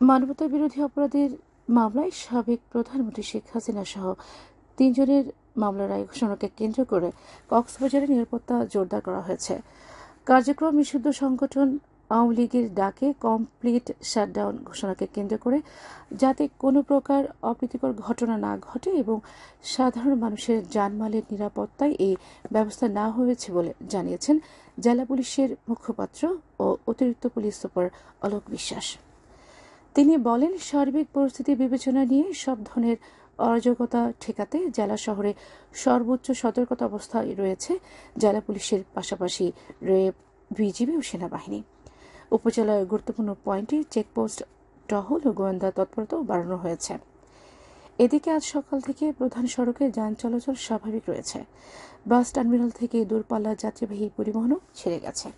মানবতা বিরোধী অপরাধের মামলায় সাবেক প্রধানমন্ত্রী শেখ হাসিনা সহ তিনজনের মামলার রায় ঘোষণাকে কেন্দ্র করে কক্সবাজারে নিরাপত্তা জোরদার করা হয়েছে। কার্যক্রম নিষিদ্ধ সংগঠন আওয়ামী লীগের ডাকে কমপ্লিট শাটডাউন ঘোষণাকে কেন্দ্র করে যাতে কোনো প্রকার অপ্রীতিকর ঘটনা না ঘটে এবং সাধারণ মানুষের জানমালের নিরাপত্তায় এই ব্যবস্থা না হয়েছে বলে জানিয়েছেন জেলা পুলিশের মুখপাত্র ও অতিরিক্ত পুলিশ সুপার অলোক বিশ্বাস। তিনি বলেন, সার্বিক পরিস্থিতি বিবেচনা নিয়ে সব ধরনের অরাজকতা ঠেকাতে জেলা শহরে সর্বোচ্চ সতর্কতা অবস্থায় রয়েছে জেলা পুলিশের পাশাপাশি রেব বিজিবি ও সেনাবাহিনী। উপজেলার গুরুত্বপূর্ণ পয়েন্টে চেকপোস্ট, টহল ও গোয়েন্দা তৎপরতাও বাড়ানো হয়েছে। এদিকে আজ সকাল থেকে প্রধান সড়কে যান চলাচল স্বাভাবিক রয়েছে। বাস টার্মিনাল থেকে দূরপাল্লার যাত্রীবাহী পরিবহনও ছেড়ে গেছে।